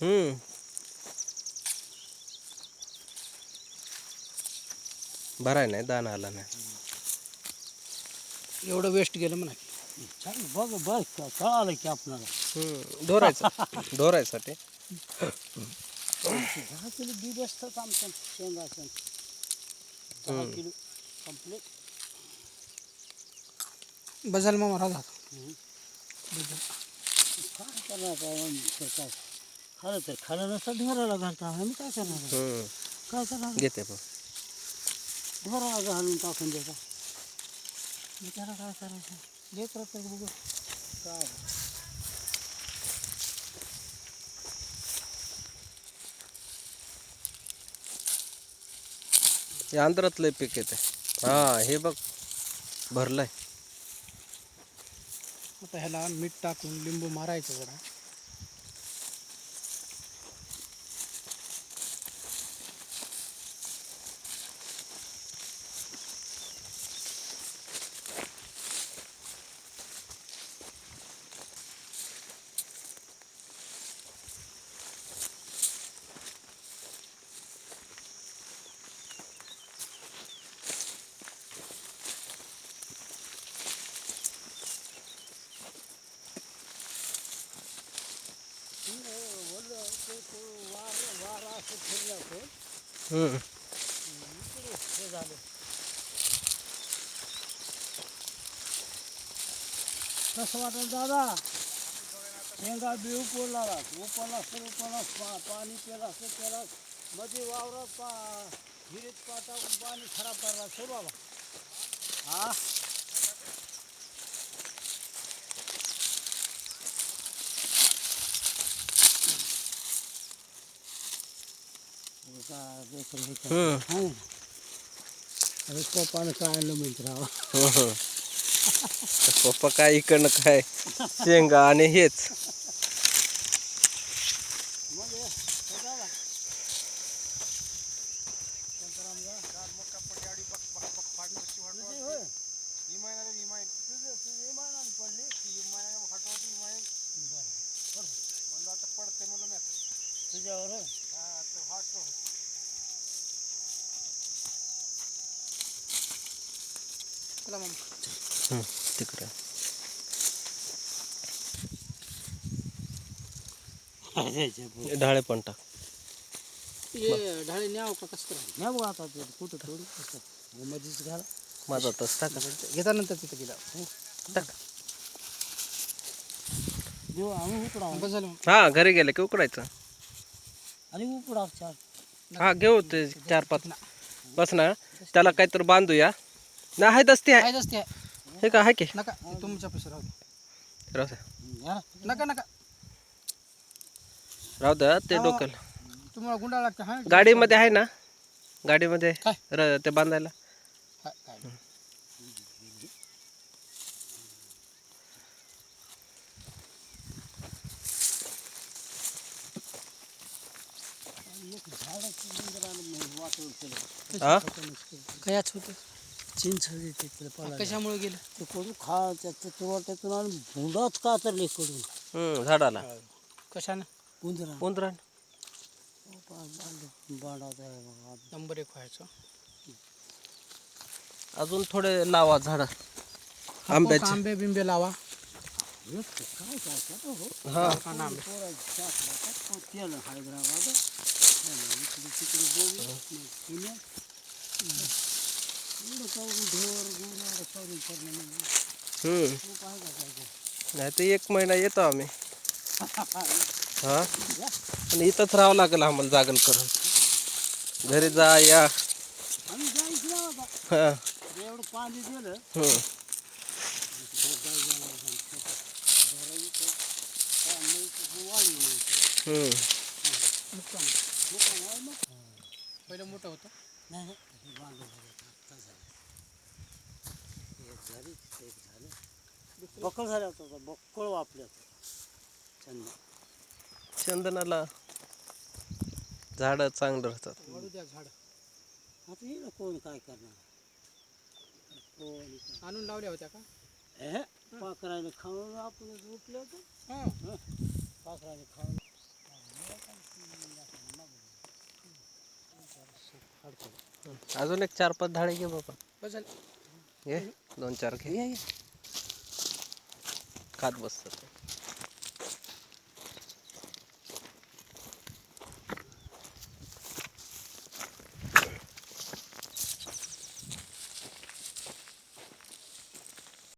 हम्म. भराय नाही दाना आला नाही. एवढं वेस्ट गेलं म्हणा. छान बघ बघ कळालं की आपल्याला. हम्म. ढोरायचं ढोरायसाठी दहा किलो असतात आमचं शेंगाचं. दहा. किलो कंप्लीट बजाल मग राहतात. काय करणार काय आमचं काय? खरं तर खरं नसतं ढोराला घालता आम्ही काय करणार? आहे? हम्म. काय करणार? घेते पण. ढोराला घालून टाकून देता. त्याला काय करायचं? लेकरं तर बघू. काय? हे आंध्रातलं पीक येते हा हे बघ. भरलंय. आता ह्याला मीठ टाकून लिंबू मारायचं जरा. हम्म. हे झालं कसं वाटलं दादा शेंगा बी उपडला उपडला तर उपडला पा पाणी पेला असं पेला मध्ये वावरात पा हिरीत पा टाकून पाणी खराब करला सो बाबा हा पप्पानं काय हम्म. तर पप्पा काय इकडनं काय शेंगा आणि हेच. तुझ्यावर चला मग हम्म. तिकडे. ढाळे पण टाक. ढाळे न्याव का कसं करा बघ आता ते? कुठं. हे मध्येच घाला. माझा तस टाका. घेतानंतर तिथं गेला. टाका. देऊ आम्ही उकडा हा घरी गेले की उकडायचं. आणि उकडा चार. हा घेऊ ते चार पाच. बस ना. त्याला काहीतरी बांधूया. ना आहे दसती आहे. काय असते हे का आहे की? नका ते तुमच्या पैसे राहू दे. राहू द्या ना. नका नका. राहू द्या ते डोक्याला तुम्हाला गुंडाळा लागतं हा? गाडीमध्ये आहे ना? गाडीमध्ये काय? र- ते बांधायला. हा, काय? नाही. एक झाडाचं मंदिरानं मी वाटून केलं हा? कायच होतं चिंच देते त्याला पाला कशामुळे गेलं? ते कडू खा त्याचं तुला त्यातून आणि भुंडाच कातरले कडून हम्म झाडाला. कशानं? उंदरा उंदरान. आहे बघा. नंबर एक व्हायचं. अजून थोडे लावा झाड. आंब्याचे. आंबे बिंबे लावा. काय काय हो. हा कान आंबे केलं हैदराबाद तिकडे पुण्यात नाही तर एक महिना येतो आम्ही. हा? आणि इथंच राहावं लागेल आम्हाला जागल करून. घरी जा, या. हा. हम्म. हम्म. होतं. नाही एक झाली, एक झालं. बक्कळ झालं होतं आता, बक्कळ वापले चंद चंदनाला झाड चांगलं राहतात वाढू द्या झाड. आता येईल कोण काय करणार? कोण आणून लावल्या होत्या का? ए पाखराने खाऊन आपण उठलं होतं? हां. पाखराने खाऊन. अजून एक चार पाच धाडे घे बाबा. बस झालं. घे दोन चार घे. ये, ये. खात बसतात